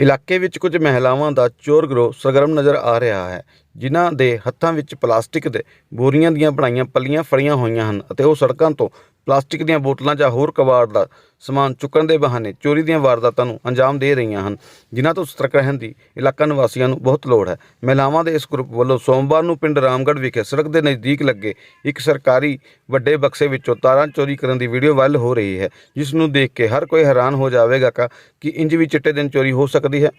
ਇਲਾਕੇ ਵਿੱਚ ਕੁਝ ਮਹਿਲਾਵਾਂ ਦਾ ਚੋਰ ਗਰੋਹ ਸਰਗਰਮ ਨਜ਼ਰ ਆ ਰਿਹਾ ਹੈ, ਜਿਨ੍ਹਾਂ ਦੇ ਹੱਥਾਂ ਵਿੱਚ ਪਲਾਸਟਿਕ ਦੇ ਬੋਰੀਆਂ ਦੀਆਂ ਬਣਾਈਆਂ ਪੱਲੀਆਂ ਫੜੀਆਂ ਹੋਈਆਂ ਹਨ ਅਤੇ ਉਹ ਸੜਕਾਂ ਤੋਂ ਪਲਾਸਟਿਕ ਦੀਆਂ ਬੋਤਲਾਂ ਜਾਂ ਹੋਰ ਕਬਾੜ ਦਾ ਸਮਾਨ ਚੁੱਕਣ ਦੇ ਬਹਾਨੇ ਚੋਰੀ ਦੀਆਂ ਵਾਰਦਾਤਾਂ ਨੂੰ ਅੰਜਾਮ ਦੇ ਰਹੀਆਂ ਹਨ। ਜਿਨ੍ਹਾਂ ਤੋਂ ਸਤਰਕ ਰਹਿਣ ਦੀ ਇਲਾਕਾ ਨਿਵਾਸੀਆਂ ਨੂੰ ਬਹੁਤ ਲੋੜ ਹੈ। ਮਹਿਲਾਵਾਂ ਦੇ ਇਸ ਗਰੁੱਪ ਵੱਲੋਂ ਸੋਮਵਾਰ ਨੂੰ ਪਿੰਡ ਰਾਮਗੜ੍ਹ ਵਿਖੇ ਸੜਕ ਦੇ ਨਜ਼ਦੀਕ ਲੱਗੇ ਇੱਕ ਸਰਕਾਰੀ ਵੱਡੇ ਬਕਸੇ ਵਿੱਚੋਂ ਤਾਰਾਂ ਚੋਰੀ ਕਰਨ ਦੀ ਵੀਡੀਓ ਵਾਇਰਲ ਹੋ ਰਹੀ ਹੈ, ਜਿਸ ਨੂੰ ਦੇਖ ਕੇ ਹਰ ਕੋਈ ਹੈਰਾਨ ਹੋ ਜਾਵੇਗਾ ਕਿ ਕਿ ਇੰਜ ਵੀ ਚਿੱਟੇ ਦਿਨ ਚੋਰੀ ਹੋ ਸਕਦੀ ਹੈ।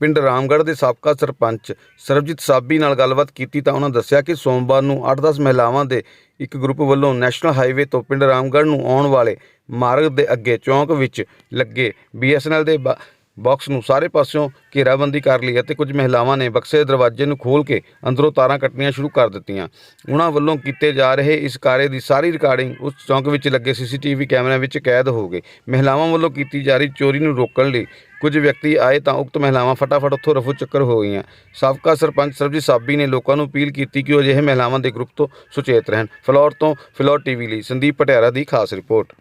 ਪਿੰਡ ਰਾਮਗੜ੍ਹ ਦੇ ਸਾਬਕਾ ਸਰਪੰਚ ਸਰਬਜੀਤ ਸਾਬੀ ਨਾਲ ਗੱਲਬਾਤ ਕੀਤੀ ਤਾਂ ਉਹਨਾਂ ਦੱਸਿਆ ਕਿ ਸੋਮਵਾਰ ਨੂੰ 8-10 ਮਹਿਲਾਵਾਂ ਦੇ ਇੱਕ ਗਰੁੱਪ ਵੱਲੋਂ ਨੈਸ਼ਨਲ ਹਾਈਵੇ ਤੋਂ ਪਿੰਡ ਰਾਮਗੜ੍ਹ ਨੂੰ ਆਉਣ ਵਾਲੇ ਮਾਰਗ ਦੇ ਅੱਗੇ ਚੌਂਕ ਵਿੱਚ ਲੱਗੇ ਬੀਐਸਐਨਐਲ ਦੇ ਬ- ਬਾਕਸ ਨੂੰ ਸਾਰੇ ਪਾਸਿਓਂ ਘੇਰਾਬੰਦੀ ਕਰ ਲਈ ਅਤੇ ਕੁਝ ਮਹਿਲਾਵਾਂ ਨੇ ਬਕਸੇ ਦੇ ਦਰਵਾਜ਼ੇ ਨੂੰ ਖੋਲ੍ਹ ਕੇ ਅੰਦਰੋਂ ਤਾਰਾਂ ਕੱਟਣੀਆਂ ਸ਼ੁਰੂ ਕਰ ਦਿੱਤੀਆਂ। ਉਹਨਾਂ ਵੱਲੋਂ ਕੀਤੇ ਜਾ ਰਹੇ ਇਸ ਕਾਰੇ ਦੀ ਸਾਰੀ ਰਿਕਾਰਡਿੰਗ ਉਸ ਚੌਂਕ ਵਿੱਚ ਲੱਗੇ ਸੀਸੀਟੀਵੀ ਕੈਮਰਿਆਂ ਵਿੱਚ ਕੈਦ ਹੋ ਗਈ ਮਹਿਲਾਵਾਂ ਵੱਲੋਂ ਕੀਤੀ ਜਾ ਰਹੀ ਚੋਰੀ ਨੂੰ ਰੋਕਣ ਲਈ ਕੁਝ ਵਿਅਕਤੀ ਆਏ ਤਾਂ ਉਕਤ ਮਹਿਲਾਵਾਂ ਫਟਾਫਟ ਉੱਥੋਂ ਰਫੂ ਚੱਕਰ ਹੋ ਗਈਆਂ। ਸਾਬਕਾ ਸਰਪੰਚ ਸਰਬਜੀਤ ਸਾਬੀ ਨੇ ਲੋਕਾਂ ਨੂੰ ਅਪੀਲ ਕੀਤੀ ਕਿ ਉਹ ਅਜਿਹੇ ਮਹਿਲਾਵਾਂ ਦੇ ਗਰੁੱਪ ਤੋਂ ਸੁਚੇਤ ਰਹਿਣ। ਫਲੋਰ ਤੋਂ ਫਲੋਰ ਟੀਵੀ ਲਈ ਸੰਦੀਪ ਪਟਿਆਰਾ ਦੀ ਖਾਸ ਰਿਪੋਰਟ।